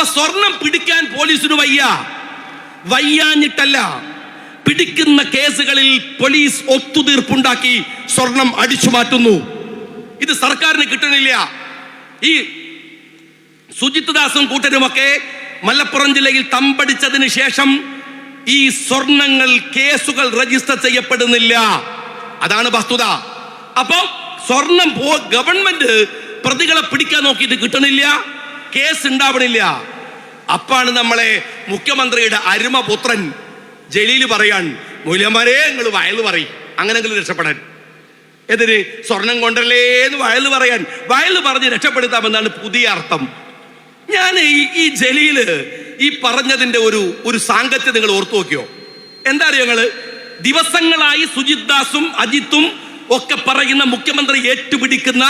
അപ്പൊ സ്വർണം പിടിക്കാൻ പോലീസിന് വയ്യ. വയ്യാഞ്ഞിട്ടല്ല. പിടിക്കുന്ന കേസുകളിൽ പോലീസ് ഒത്തുതീർപ്പുണ്ടാക്കി സ്വർണം അടിച്ചു മാറ്റുന്നു. ഇത് സർക്കാരിന് കിട്ടണില്ല. ഈ സുജിത് ദാസും കൂട്ടരുമൊക്കെ മലപ്പുറം ജില്ലയിൽ തമ്പടിച്ചതിന് ശേഷം ഈ സ്വർണങ്ങൾ കേസുകൾ രജിസ്റ്റർ ചെയ്യപ്പെടുന്നില്ല. അതാണ് വസ്തുത. അപ്പൊ സ്വർണം പോ ഗവൺമെന്റ് പ്രതികളെ പിടിക്കാൻ നോക്കിയിട്ട് കിട്ടണില്ല. കേസ് ഉണ്ടാവണില്ല. അപ്പാണ് നമ്മളെ മുഖ്യമന്ത്രിയുടെ അരുമപുത്രൻ ജലീൽ പറയാൻ മൂല്യന്മാരെ നിങ്ങൾ വയൽ പറയും. അങ്ങനെങ്കിലും രക്ഷപ്പെടാൻ. എതിന് സ്വർണം കൊണ്ടല്ലേന്ന് വയൽ പറയാൻ. വയൽ പറഞ്ഞ് രക്ഷപ്പെടുത്താമെന്നാണ് പുതിയ അർത്ഥം. ഞാൻ ഈ ഈ ജലീൽ ഈ പറഞ്ഞതിന്റെ ഒരു ഒരു സാങ്കത്യം നിങ്ങൾ ഓർത്തു നോക്കിയോ? എന്താ അറിയോ ഞങ്ങൾ ദിവസങ്ങളായി സുജിത് ദാസും അജിത്തും ഒക്കെ പറയുന്ന മുഖ്യമന്ത്രി ഏറ്റുപിടിക്കുന്ന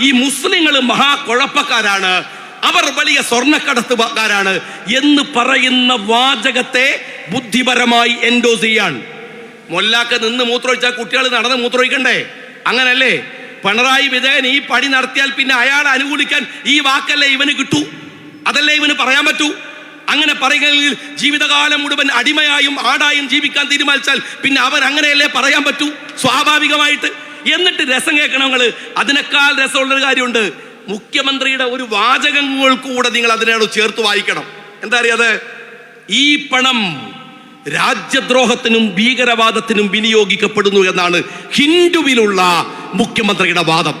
ഈ മുസ്ലിങ്ങൾ മഹാകുഴപ്പക്കാരാണ് അവർ വലിയ സ്വർണക്കടത്തുകാരാണ് എന്ന് പറയുന്ന വാചകത്തെ ബുദ്ധിപരമായി എൻഡോസ് ചെയ്യാൻ. മൊല്ലാക്ക നിന്ന് മൂത്രമൊഴിച്ചാൽ കുട്ടികൾ നടന്ന് മൂത്രമൊഴിക്കണ്ടേ അങ്ങനല്ലേ? പിണറായി വിജയൻ ഈ പണി നടത്തിയാൽ പിന്നെ അയാളെ അനുകൂലിക്കാൻ ഈ വാക്കല്ലേ ഇവന് കിട്ടു? അതല്ലേ ഇവന് പറയാൻ പറ്റൂ? അങ്ങനെ പറയുകയാണെങ്കിൽ ജീവിതകാലം മുഴുവൻ അടിമയായും ആടായും ജീവിക്കാൻ തീരുമാനിച്ചാൽ പിന്നെ അവൻ അങ്ങനെയല്ലേ പറയാൻ പറ്റൂ? സ്വാഭാവികമായിട്ട്. എന്നിട്ട് രസം കേൾക്കണങ്ങൾ അതിനേക്കാൾ രസമുള്ളൊരു കാര്യമുണ്ട്. മുഖ്യമന്ത്രിയുടെ ഒരു വാചകങ്ങൾ കൂടെ നിങ്ങൾ അതിനോട് ചേർത്ത് വായിക്കണം. എന്താ അറിയാതെ? ഈ പണം രാജ്യദ്രോഹത്തിനും ഭീകരവാദത്തിനും വിനിയോഗിക്കപ്പെടുന്നു എന്നാണ് ഹിന്ദുവിലുള്ള മുഖ്യമന്ത്രിയുടെ വാദം.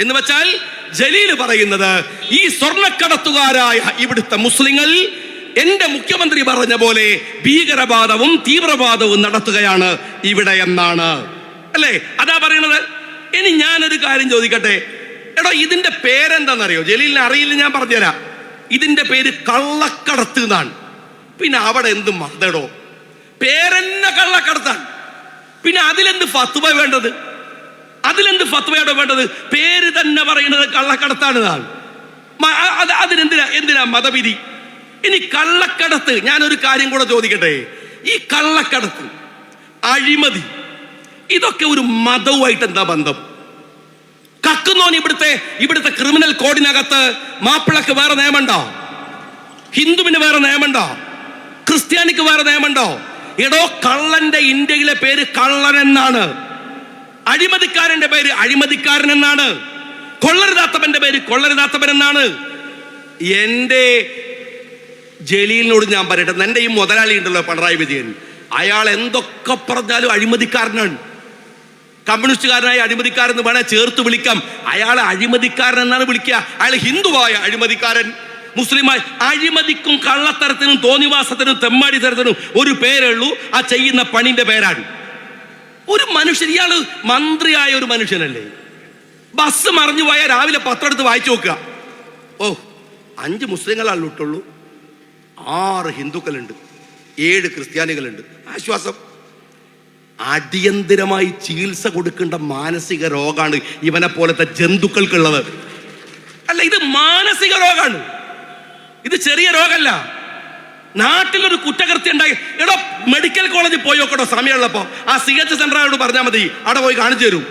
എന്ന് വെച്ചാൽ ജലീൽ പറയുന്നത് ഈ സ്വർണക്കടത്തുകാരായ ഇവിടുത്തെ മുസ്ലിങ്ങൾ എന്റെ മുഖ്യമന്ത്രി പറഞ്ഞ പോലെ ഭീകരവാദവും തീവ്രവാദവും നടത്തുകയാണ് ഇവിടെ എന്നാണ്. അല്ലേ? അതാ പറയുന്നത് ഇനി ഞാനൊരു കാര്യം ചോദിക്കട്ടെ. എടോ ഇതിന്റെ പേരെന്താണെന്നറിയോ ജലീലിനെ അറിയില്ല ഞാൻ പറഞ്ഞുതരാം. ഇതിന്റെ പേര് കള്ളക്കടത്ത് എന്നാണ്. പിന്നെ അവിടെ എന്ത് മതടോ പേരെന്നെ കള്ളക്കടത്താണ്. പിന്നെ അതിലെന്ത് ഫത്വ വേണ്ടത്? അതിലെന്ത് ഫത്വയാണോ വേണ്ടത്? പേര് തന്നെ പറയുന്നത് കള്ളക്കടത്താണ് എന്നാണ്. അതിനെന്തിനാ? എന്തിനാ മതവിധി? ഇനി കള്ളക്കടത്ത് ഞാനൊരു കാര്യം കൂടെ ചോദിക്കട്ടെ? ഈ കള്ളക്കടത്ത് അഴിമതി ഇതൊക്കെ ഒരു മതവുമായിട്ട് എന്താ ബന്ധം? കക്കുന്നോൻ ഇവിടുത്തെ ഇവിടുത്തെ ക്രിമിനൽ കോഡിനകത്ത് മാപ്പിളക്ക് വേറെ നിയമമുണ്ടോ? ഹിന്ദുവിന് വേറെ നിയമമുണ്ടോ? ക്രിസ്ത്യാനിക്ക് വേറെ നിയമമുണ്ടോ? എടോ കള്ളന്റെ ഇന്ത്യയിലെ പേര് കള്ളൻ എന്നാണ്. അഴിമതിക്കാരന്റെ പേര് അഴിമതിക്കാരൻ എന്നാണ്. കൊള്ളരുതാത്തവന്റെ പേര് കൊള്ളരുതാത്തവൻ എന്നാണ്. എന്റെ ജലീലിനോട് ഞാൻ പറയട്ടെ എന്റെ ഈ മുതലാളി ഉണ്ടല്ലോ പിണറായി വിജയൻ അയാൾ എന്തൊക്കെ പറഞ്ഞാലും അഴിമതിക്കാരനാണ്. കമ്മ്യൂണിസ്റ്റുകാരനായ അഴിമതിക്കാരെന്ന് വേണേ ചേർത്ത് വിളിക്കാം. അയാളെ അഴിമതിക്കാരൻ എന്നാണ് വിളിക്കുക. അയാൾ ഹിന്ദുവായ അഴിമതിക്കാരൻ. മുസ്ലിമായി അഴിമതിക്കും കള്ളത്തരത്തിനും തോന്നിവാസത്തിനും തെമ്മാടി തരത്തിനും ഒരു പേരേ ഉള്ളൂ. ആ ചെയ്യുന്ന പണിന്റെ പേരാണ്. ഒരു മനുഷ്യൻ ഇയാൾ മന്ത്രിയായ ഒരു മനുഷ്യനല്ലേ? ബസ് മറിഞ്ഞു പോയാൽ രാവിലെ പത്തെടുത്ത് വായിച്ചു നോക്കുക. ഓ അഞ്ച് മുസ്ലിങ്ങളാണ് ഇട്ടുള്ളൂ ആറ് ഹിന്ദുക്കളുണ്ട്. ഏഴ് ക്രിസ്ത്യാനികളുണ്ട്. ആശ്വാസം. അടിയന്തിരമായി ചികിത്സ കൊടുക്കേണ്ട മാനസിക രോഗമാണ് ഇവനെ പോലത്തെ ജന്തുക്കൾക്കുള്ളത്. അല്ല ഇത് മാനസിക രോഗമാണ് ഇത് ചെറിയ രോഗമല്ല നാട്ടിലൊരു കുറ്റകൃത്യം ഉണ്ടായി. എടോ മെഡിക്കൽ കോളേജിൽ പോയി നോക്കടോ സമയമുള്ളപ്പോ. ആ സി എച്ച് സെന്ററോട് പറഞ്ഞാൽ മതി. അവിടെ പോയി കാണിച്ചു തരും.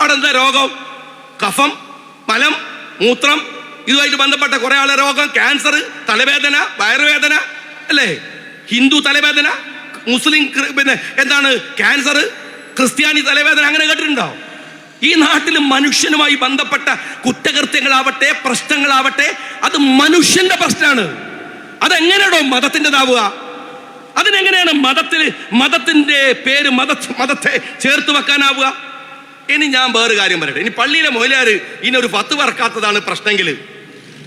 അവിടെ എന്താ രോഗം? കഫം മലം മൂത്രം. ഇതുമായിട്ട് ബന്ധപ്പെട്ട കുറെ ആളെ രോഗം. ക്യാൻസർ തലവേദന വയറുവേദന അല്ലേ? ഹിന്ദു തലവേദന മുസ്ലിം പിന്നെ എന്താണ് ക്യാൻസർ ക്രിസ്ത്യാനി തലവേദന അങ്ങനെ കേട്ടിട്ടുണ്ടാവും. ഈ നാട്ടിൽ മനുഷ്യനുമായി ബന്ധപ്പെട്ട കുറ്റകൃത്യങ്ങളാവട്ടെ പ്രശ്നങ്ങളാവട്ടെ അത് മനുഷ്യന്റെ പ്രശ്നമാണ്. അതെങ്ങനെയാണോ മതത്തിന്റെതാവുക? അതിനെങ്ങനെയാണ് മതത്തിൽ മതത്തിന്റെ പേര് മത മതത്തെ ചേർത്ത് വെക്കാനാവുക? ഇനി ഞാൻ വേറെ കാര്യം പറയട്ടെ. ഇനി പള്ളിയിലെ മൊയിലാർ ഇനി ഒരു പത്ത് പറക്കാത്തതാണ് പ്രശ്നമെങ്കിൽ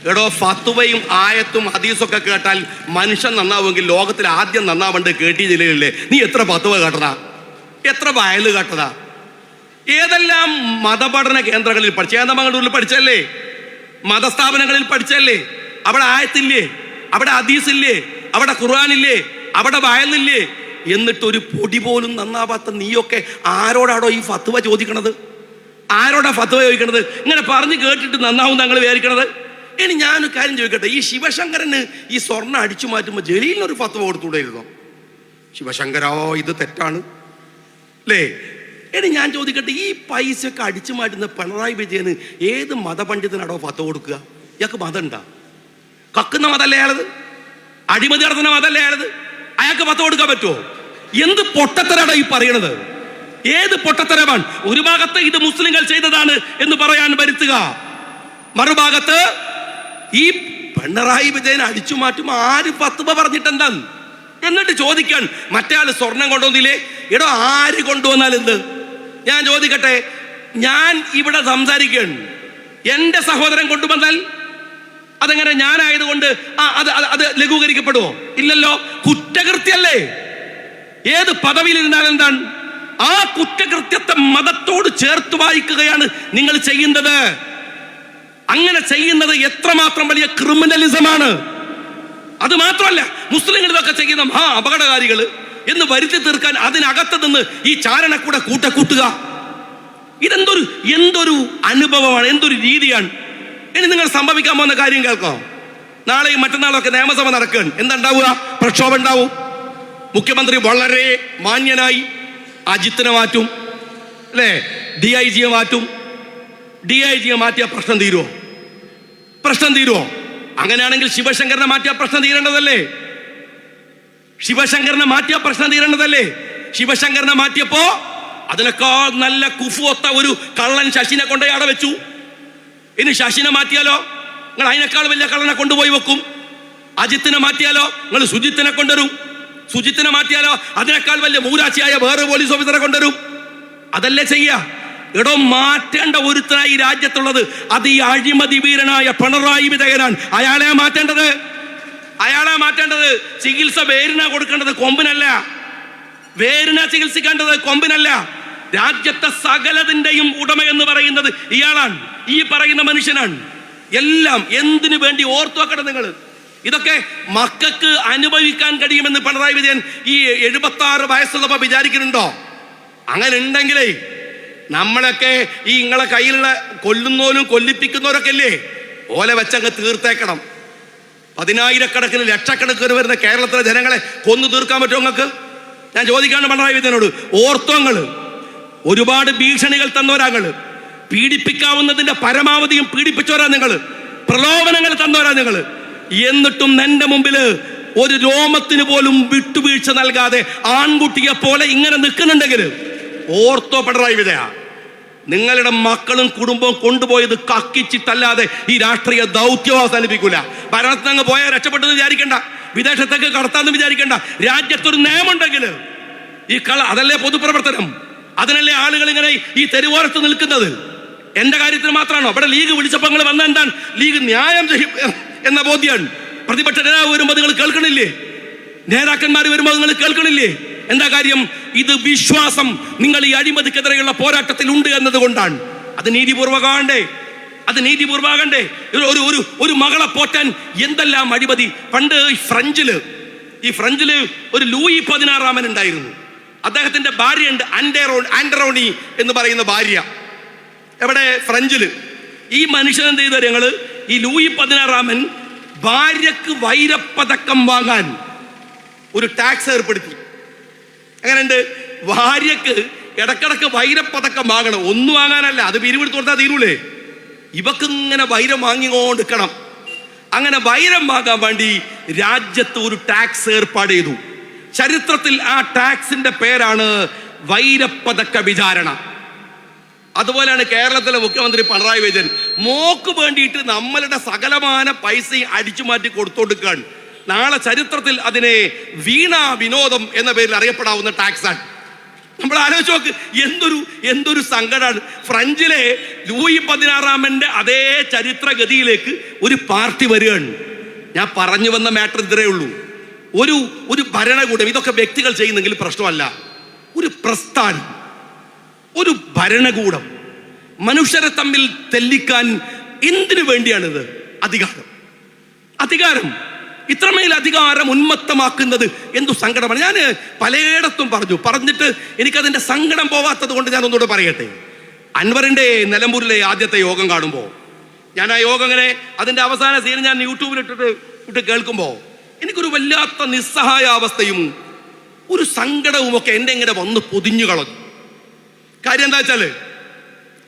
എടോ ഫത്തുവയും ആയത്തും ഹദീസൊക്കെ കേട്ടാൽ മനുഷ്യൻ നന്നാവുമെങ്കിൽ ലോകത്തിൽ ആദ്യം നന്നാവണ്ട് കേട്ടി ജില്ലയിലല്ലേ? നീ എത്ര ഫത്തുവ കേട്ടതാ? എത്ര വയൽ കേട്ടതാ? ഏതെല്ലാം മതപഠന കേന്ദ്രങ്ങളിൽ പഠിച്ച ഏതമംഗളൂരിൽ പഠിച്ചല്ലേ മതസ്ഥാപനങ്ങളിൽ പഠിച്ചല്ലേ അവിടെ ആയത്തില്ലേ? അവിടെ ഹദീസില്ലേ? അവിടെ ഖുർആാനില്ലേ? അവിടെ വയലില്ലേ? എന്നിട്ട് ഒരു പൊടി പോലും നന്നാവാത്ത നീയൊക്കെ ആരോടാണോ ഈ ഫത്തുവ ചോദിക്കണത്? ആരോടാ ഫത്തുവ ചോദിക്കണത്? ഇങ്ങനെ പറഞ്ഞു കേട്ടിട്ട് നന്നാവും ഞങ്ങൾ വിചാരിക്കണത്? ഇനി ഞാനൊരു കാര്യം ചോദിക്കട്ടെ? ഈ ശിവശങ്കരന് ഈ സ്വർണം അടിച്ചു മാറ്റുമ്പോൾ ജലീലിന് ഒരു ഫത്വ കൊടുത്തുകൂടായിരുന്നോ ശിവശങ്കരോ ഇത് തെറ്റാണ്. അല്ലേ ഇനി ഞാൻ ചോദിക്കട്ടെ ഈ പൈസയൊക്കെ അടിച്ചു മാറ്റുന്ന പിണറായി വിജയന് ഏത് മതപണ്ഡിതനാടോ പത്ത് കൊടുക്കുക? ഇയാൾക്ക് മതം ഉണ്ടാ കക്കുന്ന മതല്ലേ അയാളത്? അഴിമതി നടത്തുന്ന മതല്ലേ അയാളത്? അയാൾക്ക് പത്ത് കൊടുക്കാൻ പറ്റുമോ എന്ത് പൊട്ടത്തരാടോ ഈ പറയണത്? ഏത് പൊട്ടത്തരമാണ്? ഒരു ഭാഗത്ത് ഇത് മുസ്ലിങ്ങൾ ചെയ്തതാണ് എന്ന് പറയാൻ വരുത്തുക. മറുഭാഗത്ത് ഈ പിണറായി വിജയൻ അടിച്ചു മാറ്റും ആര് പത്തുമ പറഞ്ഞിട്ടെന്താ? എന്നിട്ട് ചോദിക്കാൻ മറ്റേ ആൾ സ്വർണം കൊണ്ടുവന്നില്ലേ? എടോ ആര് കൊണ്ടുവന്നാൽ എന്ത്? ഞാൻ ചോദിക്കട്ടെ ഞാൻ ഇവിടെ സംസാരിക്കുകയാണ്. എന്റെ സഹോദരൻ കൊണ്ടുവന്നാൽ അതെങ്ങനെ ഞാനായതുകൊണ്ട് ആ അത് അത് ലഘൂകരിക്കപ്പെടുമോ ഇല്ലല്ലോ കുറ്റകൃത്യല്ലേ ഏത് പദവിയിൽ ഇരുന്നാൽ എന്താണ്? ആ കുറ്റകൃത്യത്തെ മതത്തോട് ചേർത്ത് വായിക്കുകയാണ് നിങ്ങൾ ചെയ്യുന്നത്. അങ്ങനെ ചെയ്യുന്നത് എത്രമാത്രം വലിയ ക്രിമിനലിസമാണ്? അത് മാത്രമല്ല മുസ്ലിങ്ങൾ ഇതൊക്കെ ചെയ്യുന്ന മഹാ അപകടകാരികൾ എന്ന് വരുത്തി തീർക്കാൻ അതിനകത്ത് നിന്ന് ഈ ചാരണക്കൂടെ കൂട്ട കൂട്ടുക. ഇതെന്തൊരു എന്തൊരു അനുഭവമാണ് എന്തൊരു രീതിയാണ്? ഇനി നിങ്ങൾ സംഭവിക്കാൻ പോകുന്ന കാര്യം കേൾക്കാം? നാളെയും മറ്റന്നാളൊക്കെ നിയമസഭ നടക്കുകയാണ്. എന്തുണ്ടാവുക? പ്രക്ഷോഭം ഉണ്ടാവും. മുഖ്യമന്ത്രി വളരെ മാന്യനായി അജിത്തിനെ മാറ്റും അല്ലേ? ഡി ഐ ജിയെ മാറ്റും. ഡി ഐ ജിയെ മാറ്റിയ പ്രശ്നം തീരുമോ പ്രശ്നം തീരുമോ അങ്ങനെയാണെങ്കിൽ ശിവശങ്കറിനെ മാറ്റിയ പ്രശ്നം തീരേണ്ടതല്ലേ? ശിവശങ്കറിനെ മാറ്റിയ പ്രശ്നം തീരേണ്ടതല്ലേ? ശിവശങ്കറിനെ മാറ്റിയപ്പോ അതിനേക്കാൾ നല്ല കുഫുവത്ത ഒരു കള്ളൻ ശശിനെ കൊണ്ടേ അവിടെ വെച്ചു. ഇനി ശശിനെ മാറ്റിയാലോ? നിങ്ങൾ അതിനേക്കാൾ വലിയ കള്ളനെ കൊണ്ടുപോയി വെക്കും. അജിത്തിനെ മാറ്റിയാലോ? നിങ്ങൾ സുജിത്തിനെ കൊണ്ടുവരും. സുജിത്തിനെ മാറ്റിയാലോ? അതിനേക്കാൾ വലിയ മൂരാശിയായ വേറെ പോലീസ് ഓഫീസറെ കൊണ്ടുവരും. അതല്ലേ ചെയ്യ? എടോ മാറ്റേണ്ട ഒരുത്തനായി രാജ്യത്തുള്ളത്. അത് ഈ അഴിമതി വീരനായ പിണറായി വിജയനാണ്. അയാളെ മാറ്റേണ്ടത്? അയാളെ മാറ്റേണ്ടത് ചികിത്സ വേരിന കൊടുക്കേണ്ടത് കൊമ്പിനല്ല. വേരിന ചികിത്സിക്കേണ്ടത് കൊമ്പിനല്ല. രാജ്യത്തെ സകലതിന്റെയും ഉടമ എന്ന് പറയുന്നത് ഇയാളാണ്. ഈ പറയുന്ന മനുഷ്യനാണ്. എല്ലാം എന്തിനു വേണ്ടി ഓർത്തു വെക്കണം നിങ്ങൾ ഇതൊക്കെ മക്കൾക്ക് അനുഭവിക്കാൻ കഴിയുമെന്ന് പിണറായി വിജയൻ ഈ എഴുപത്തി ആറ് വയസ്സുള്ളപ്പോ വിചാരിക്കുന്നുണ്ടോ? അങ്ങനെ ഉണ്ടെങ്കിലേ നമ്മളൊക്കെ ഈ ഇങ്ങളെ കയ്യിലുള്ള കൊല്ലുന്നോലും കൊല്ലിപ്പിക്കുന്നവരൊക്കെ അല്ലേ ഓല വെച്ചങ്ങ് തീർത്തേക്കണം. പതിനായിരക്കണക്കിന് ലക്ഷക്കണക്കിന് വരുന്ന കേരളത്തിലെ ജനങ്ങളെ കൊന്നു തീർക്കാൻ പറ്റുമോ നിങ്ങൾക്ക് ഞാൻ ചോദിക്കാണ് പിണറായി വിജയനോട്. ഓർത്തങ്ങൾ ഒരുപാട് ഭീഷണികൾ തന്നവരാങ്ങൾ. പീഡിപ്പിക്കാവുന്നതിന്റെ പരമാവധിയും പീഡിപ്പിച്ചവരാ നിങ്ങൾ പ്രലോഭനങ്ങൾ തന്നവരാ നിങ്ങൾ എന്നിട്ടും എന്റെ മുമ്പിൽ ഒരു രോമത്തിന് പോലും വിട്ടുവീഴ്ച നൽകാതെ ആൺകുട്ടിയെ പോലെ ഇങ്ങനെ നിൽക്കുന്നുണ്ടെങ്കിൽ ഓർത്തോ പിണറായി വിജയ നിങ്ങളുടെ മക്കളും കുടുംബവും കൊണ്ടുപോയത് കക്കിച്ചിട്ടല്ലാതെ ഈ രാഷ്ട്രീയ ദൗത്യം അവസാനിപ്പിക്കൂല. ഭരണത്തിന് അങ്ങ് പോയാൽ രക്ഷപ്പെട്ടെന്ന് വിചാരിക്കണ്ട. വിദേശത്തേക്ക് കടത്താന്ന് വിചാരിക്കണ്ട. രാജ്യത്തൊരു നിയമമുണ്ടെങ്കിൽ ഈ കള അതല്ലേ പൊതുപ്രവർത്തനം? അതിനല്ലേ ആളുകൾ ഇങ്ങനെ ഈ തെരുവോരത്ത് നിൽക്കുന്നത്? എന്റെ കാര്യത്തിൽ മാത്രമാണോ? അവിടെ ലീഗ് വിളിച്ചപ്പോൾ നിങ്ങൾ വന്ന എന്താണ്? ലീഗ് ന്യായം ചെയ്യും എന്ന ബോധ്യമാണ് പ്രതിപക്ഷ നേതാവ് വരുമ്പോൾ നിങ്ങൾ കേൾക്കണില്ലേ? നേതാക്കന്മാർ വരുമ്പോൾ നിങ്ങൾ കേൾക്കണില്ലേ? എന്താ കാര്യം? ഇത് വിശ്വാസം. നിങ്ങൾ ഈ അഴിമതിക്കെതിരെയുള്ള പോരാട്ടത്തിൽ ഉണ്ട് എന്നതുകൊണ്ടാണ്. അത് നീതിപൂർവകാണ്ടേ അത് നീതിപൂർവകണ്ടേ ഒരു ഒരു ഒരു മകളെ പോറ്റാൻ എന്തെല്ലാം അഴിമതി. പണ്ട് ഫ്രഞ്ചിൽ ഈ ഫ്രഞ്ചിൽ ഒരു ലൂയി പതിനാറാമൻ ഉണ്ടായിരുന്നു. അദ്ദേഹത്തിന്റെ ഭാര്യയുണ്ട് ആൻഡറോ ആൻഡറോണി എന്ന് പറയുന്ന ഭാര്യ. എവിടെ? ഫ്രഞ്ചിൽ. ഈ മനുഷ്യൻ എന്ത് ചെയ്തു ഞങ്ങൾ? ഈ ലൂയി പതിനാറാമൻ ഭാര്യക്ക് വൈരപ്പതക്കം വാങ്ങാൻ ഒരു ടാക്സ് ഏർപ്പെടുത്തി. അങ്ങനെയുണ്ട് ഭാര്യക്ക് ഇടക്കിടക്ക് വൈരപ്പതക്കം വാങ്ങണം. ഒന്നും വാങ്ങാനല്ല അത് പിരിവെടുത്ത് കൊടുത്താൽ തീരൂലേ? ഇവക്ക് ഇങ്ങനെ വൈരം വാങ്ങിക്കൊണ്ടിരിക്കണം. അങ്ങനെ വൈരം വാങ്ങാൻ വേണ്ടി രാജ്യത്ത് ഒരു ടാക്സ് ഏർപ്പാട് ചെയ്തു. ചരിത്രത്തിൽ ആ ടാക്സിന്റെ പേരാണ് വൈരപ്പതക്ക വിചാരണ. അതുപോലെയാണ് കേരളത്തിലെ മുഖ്യമന്ത്രി പിണറായി വിജയൻ. മോക്ക് വേണ്ടിയിട്ട് നമ്മളുടെ സകലമാന പൈസ അടിച്ചു മാറ്റി കൊടുത്തോടുക്കാണ് നാളെ ചരിത്രത്തിൽ അതിനെ വീണ വിനോദം എന്ന പേരിൽ അറിയപ്പെടാവുന്ന ടാക്സ് ആണ്. നമ്മൾ ആലോചിച്ച് നോക്ക് എന്തൊരു എന്തൊരു സങ്കടമാണ് ഫ്രഞ്ചിലെ ലൂയി പതിനാറാമന്റെ അതേ ചരിത്രഗതിയിലേക്ക് ഒരു പാർട്ടി വരികയാണ്. ഞാൻ പറഞ്ഞു വന്ന മാറ്റർ ഇത്രേ ഉള്ളൂ. ഒരു ഒരു ഭരണകൂടം ഇതൊക്കെ വ്യക്തികൾ ചെയ്യുന്നെങ്കിൽ പ്രശ്നമല്ല. ഒരു പ്രസ്ഥാനം ഒരു ഭരണകൂടം മനുഷ്യരെ തമ്മിൽ തെല്ലിക്കാൻ എന്തിനു വേണ്ടിയാണിത്? അധികാരം. അധികാരം. ഇത്രമേൽ അധികാരം ഉന്മത്തമാക്കുന്നത് എന്തു സങ്കടമാണ്? ഞാൻ പലയിടത്തും പറഞ്ഞു. പറഞ്ഞിട്ട് എനിക്കതിന്റെ സങ്കടം പോവാത്തത് കൊണ്ട് ഞാൻ ഒന്നുകൂടെ പറയട്ടെ. അൻവറിന്റെ നിലമ്പൂരിലെ ആദ്യത്തെ യോഗം കാണുമ്പോൾ ഞാൻ ആ യോഗം ഇങ്ങനെ അതിന്റെ അവസാന സീൻ ഞാൻ യൂട്യൂബിലിട്ടിട്ട് ഇട്ട് കേൾക്കുമ്പോൾ എനിക്കൊരു വല്ലാത്ത നിസ്സഹായാവസ്ഥയും ഒരു സങ്കടവും ഒക്കെ എന്റെ ഇങ്ങനെ വന്ന് പൊതിഞ്ഞു കളഞ്ഞു. കാര്യം എന്താ വെച്ചാൽ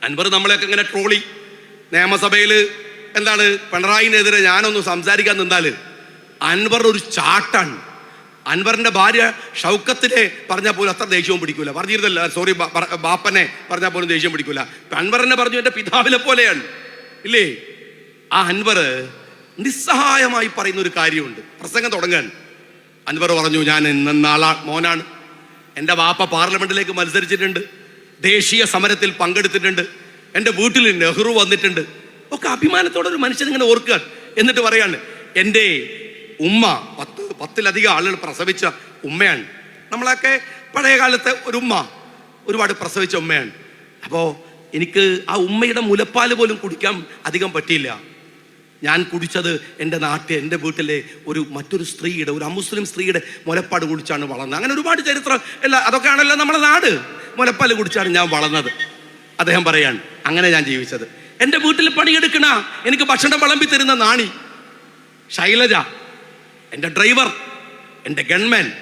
അൻവർ നമ്മളെയൊക്കെ ഇങ്ങനെ ട്രോളി. നിയമസഭയിൽ എന്താണ് പിണറായിനെതിരെ ഞാനൊന്ന് സംസാരിക്കാൻ നിന്നാൽ അൻവർ ഒരു ചാട്ടാണ്. അൻവറിന്റെ ഭാര്യ ഷൗക്കത്തിനെ പറഞ്ഞാൽ പോലും അത്ര ദേഷ്യവും പിടിക്കൂല. പറഞ്ഞിരുന്നല്ല സോറി ബാപ്പനെ പറഞ്ഞാൽ പോലും ദേഷ്യം പിടിക്കൂല. അൻവറിനെ പറഞ്ഞു എന്റെ പിതാവിനെ പോലെയാണ്. ഇല്ലേ? ആ അൻവർ നിസ്സഹായമായി പറയുന്ന ഒരു കാര്യമുണ്ട്. പ്രസംഗം തുടങ്ങാൻ. അൻവർ പറഞ്ഞു ഞാൻ നാളാ മോനാണ്. എന്റെ വാപ്പ പാർലമെന്റിലേക്ക് മത്സരിച്ചിട്ടുണ്ട്. ദേശീയ സമരത്തിൽ പങ്കെടുത്തിട്ടുണ്ട്. എന്റെ വീട്ടിൽ നെഹ്റു വന്നിട്ടുണ്ട്. ഒക്കെ അഭിമാനത്തോടെ ഒരു മനുഷ്യൻ ഇങ്ങനെ ഓർക്കുക. എന്നിട്ട് പറയാണ് എന്റെ ഉമ്മ പത്ത് പത്തിലധികം ആളുകൾ പ്രസവിച്ച ഉമ്മയാണ്. നമ്മളൊക്കെ പഴയ കാലത്തെ ഒരു ഉമ്മ ഒരുപാട് പ്രസവിച്ച ഉമ്മയാണ്. അപ്പോൾ എനിക്ക് ആ ഉമ്മയുടെ മുലപ്പാൽ പോലും കുടിക്കാൻ അധികം പറ്റിയില്ല. ഞാൻ കുടിച്ചത് എന്റെ നാട്ടിൽ എന്റെ വീട്ടിലെ ഒരു മറ്റൊരു സ്ത്രീയുടെ ഒരു അമുസ്ലിം സ്ത്രീയുടെ മുലപ്പാട് കുടിച്ചാണ് വളർന്നത്. അങ്ങനെ ഒരുപാട് ചരിത്രം അല്ല അതൊക്കെയാണല്ലോ നമ്മുടെ നാട്. മുലപ്പാൽ കുടിച്ചാണ് ഞാൻ വളർന്നത്. അദ്ദേഹം പറയാണ് അങ്ങനെ ഞാൻ ജീവിച്ചത്. എന്റെ വീട്ടിൽ പണിയെടുക്കണ എനിക്ക് ഭക്ഷണം വിളമ്പി തരുന്ന നാണി ശൈലജ എന്റെ ഡ്രൈവർ എന്റെ ഗൺമാൻ.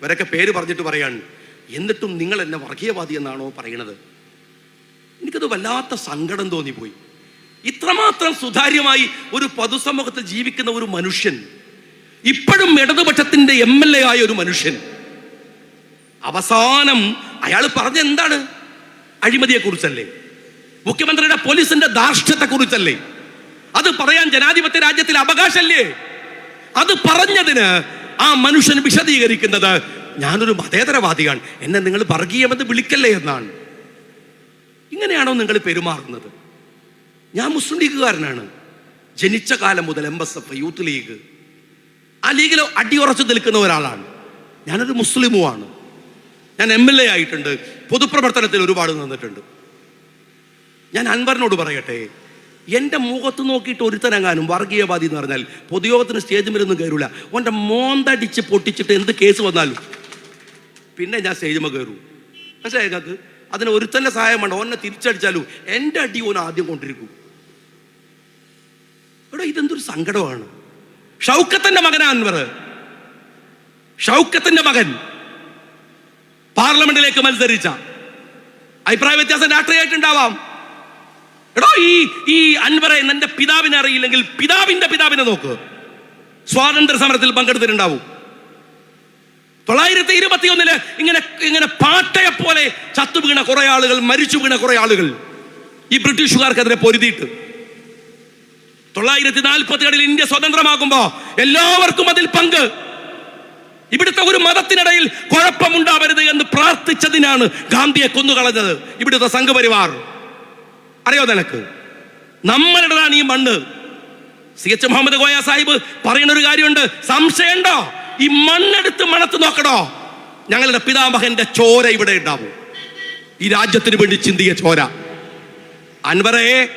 ഇവരൊക്കെ പേര് പറഞ്ഞിട്ട് പറയാണ് എന്നിട്ടും നിങ്ങൾ എന്നെ വർഗീയവാദി എന്നാണോ പറയണത്? എനിക്കത് വല്ലാത്ത സങ്കടം തോന്നിപ്പോയി. ഇത്രമാത്രം സുതാര്യമായി ഒരു പൊതുസമൂഹത്തിൽ ജീവിക്കുന്ന ഒരു മനുഷ്യൻ ഇപ്പോഴും ഇടതുപക്ഷത്തിന്റെ എം എൽ എ ആയ ഒരു മനുഷ്യൻ. അവസാനം അയാൾ പറഞ്ഞ എന്താണ്? അഴിമതിയെ കുറിച്ചല്ലേ മുഖ്യമന്ത്രിയുടെ പോലീസിന്റെ ധാർഷ്ട്യത്തെ കുറിച്ചല്ലേ അത് പറയാൻ ജനാധിപത്യ രാജ്യത്തിൽ അവകാശമല്ലേ? അത് പറഞ്ഞതിന് ആ മനുഷ്യൻ വിശദീകരിക്കുന്നത് ഞാനൊരു മതേതരവാദിയാണ്. എന്നെ നിങ്ങൾ വർഗീയമെന്ന് വിളിക്കല്ലേ എന്നാണ്. ഇങ്ങനെയാണോ നിങ്ങൾ പെരുമാറുന്നത്? ഞാൻ മുസ്ലിം ലീഗുകാരനാണ്. ജനിച്ച കാലം മുതൽ M S F youth league ആ ലീഗിൽ അടിയുറച്ചു നിൽക്കുന്ന ഒരാളാണ്. ഞാനൊരു മുസ്ലിമുമാണ് ഞാൻ എം എൽ എ ആയിട്ടുണ്ട്. പൊതുപ്രവർത്തനത്തിൽ ഒരുപാട് നിന്നിട്ടുണ്ട്. ഞാൻ അൻവറിനോട് പറയട്ടെ എന്റെ മുഖത്ത് നോക്കിയിട്ട് ഒരുത്തനങ്ങാനും വർഗീയവാദി എന്ന് പറഞ്ഞാൽ പൊതുയോഗത്തിന് സ്റ്റേജ് മരുന്ന് കയറില്ല ഓന്റെ മോന്തടിച്ച് പൊട്ടിച്ചിട്ട് എന്ത് കേസ് വന്നാലും പിന്നെ ഞാൻ സ്റ്റേജുമ കയറൂ പക്ഷേ ഞങ്ങൾക്ക് അതിന് ഒരുത്തന്നെ സഹായം വേണ്ട. ഓനെ തിരിച്ചടിച്ചാലും എന്റെ അടി ഓൻ ആദ്യം കൊണ്ടിരിക്കും. ഇവിടെ ഇതെന്തൊരു സങ്കടമാണ്. ഷൗക്കത്തിന്റെ മകനാ അൻവർ ഷൗക്കത്തിന്റെ മകൻ പാർലമെന്റിലേക്ക് മത്സരിച്ച. അഭിപ്രായ വ്യത്യാസം രാഷ്ട്രീയമായിട്ടുണ്ടാവാം. എടോ ഈ ഈ അൻവറെ നിന്റെ പിതാവിനെ അറിയില്ലെങ്കിൽ പിതാവിന്റെ പിതാവിനെ നോക്ക്. സ്വാതന്ത്ര്യ സമരത്തിൽ പങ്കെടുത്തിട്ടുണ്ടാവും. തൊള്ളായിരത്തി ഇരുപത്തി ഒന്നിൽ ഇങ്ങനെ ഇങ്ങനെ പാട്ടയെ പോലെ ചത്തു വീണ കുറെ ആളുകൾ മരിച്ചു വീണ കുറെ ആളുകൾ ഈ ബ്രിട്ടീഷുകാർക്കെതിരെ പൊരുതിയിട്ട്. തൊള്ളായിരത്തി നാൽപ്പത്തി ഏഴിൽ ഇന്ത്യ സ്വതന്ത്രമാകുമ്പോ എല്ലാവർക്കും അതിൽ പങ്ക്. ഇവിടുത്തെ ഒരു മതത്തിനിടയിൽ കുഴപ്പമുണ്ടാവരുത് എന്ന് പ്രാർത്ഥിച്ചതിനാണ് ഗാന്ധിയെ കൊന്നുകളഞ്ഞത് ഇവിടുത്തെ സംഘപരിവാർ. അറിയോ നിനക്ക്? നമ്മളുടേതാണ് ഈ മണ്ണ്. സി എച്ച് മുഹമ്മദ് ഗോയ സാഹിബ് പറയുന്ന ഒരു കാര്യമുണ്ട്. സംശയമുണ്ടോ? ഈ മണ്ണെടുത്ത് മണത്ത് നോക്കണോ? ഞങ്ങളുടെ പിതാമഹന്റെ ചോര ഇവിടെ ഉണ്ടാവും. ഈ രാജ്യത്തിന് വേണ്ടി ചിന്തിയ ചോര. അൻവറേ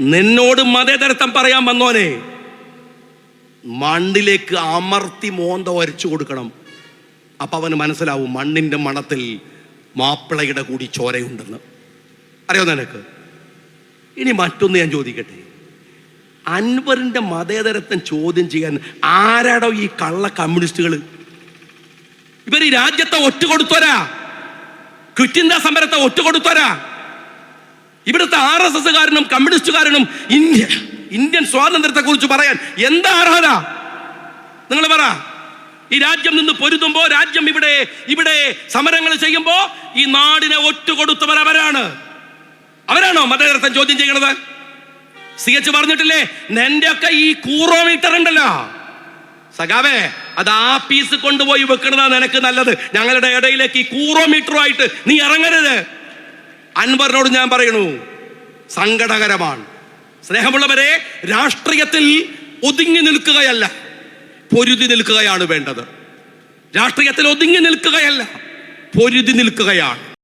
നിന്നോട് മതേതരത്വം പറയാൻ വന്നോനെ. മണ്ണിലേക്ക് അമർത്തി മോന്ത വരച്ചു കൊടുക്കണം. അപ്പൊ അവന് മനസ്സിലാവും മണ്ണിന്റെ മണത്തിൽ മാപ്പിളയുടെ കൂടി ചോരയുണ്ടെന്ന്. അറിയോ നിനക്ക്? ഇനി മറ്റൊന്ന് ഞാൻ ചോദിക്കട്ടെ? അൻവറിന്റെ മതേതരത്വം ചോദ്യം ചെയ്യാൻ ആരാടോ ഈ കള്ള കമ്മ്യൂണിസ്റ്റുകൾ ഇവർ ഈ രാജ്യത്തെ ഒറ്റുകൊടുത്തോരാ ക്വിറ്റ് ഇന്ത്യ സമരത്തെ ഒറ്റ കൊടുത്തോരാ ഇവിടുത്തെ ആർ എസ് എസ്സുകാരനും കമ്മ്യൂണിസ്റ്റുകാരനും ഇന്ത്യ ഇന്ത്യൻ സ്വാതന്ത്ര്യത്തെ കുറിച്ച് പറയാൻ എന്താ അർഹത? നിങ്ങൾ പറ. ഈ രാജ്യം നിന്ന് പൊരുതുമ്പോ രാജ്യം ഇവിടെ ഇവിടെ സമരങ്ങൾ ചെയ്യുമ്പോ ഈ നാടിനെ ഒറ്റ അവരാണ് അവരാണോ മതേതരത്വം ചോദ്യം ചെയ്യണത്? സി എച്ച് പറഞ്ഞിട്ടില്ലേ? നിന്റെ ഒക്കെ ഈ കൂറോമീറ്റർ ഉണ്ടല്ലോ. സഖാവേ അത് ആ പീസ് കൊണ്ടുപോയി വെക്കണതാ നിനക്ക് നല്ലത്. ഞങ്ങളുടെ ഇടയിലേക്ക് ഈ കൂറോമീറ്ററുമായിട്ട് നീ ഇറങ്ങരുത്. അൻവറിനോട് ഞാൻ പറയണു സങ്കടകരമാണ്. സ്നേഹമുള്ളവരെ രാഷ്ട്രീയത്തിൽ ഒതുങ്ങി നിൽക്കുകയല്ല. പൊരുതി നിൽക്കുകയാണ് വേണ്ടത്. രാഷ്ട്രീയത്തിൽ ഒതുങ്ങി നിൽക്കുകയല്ല പൊരുതി നിൽക്കുകയാണ്.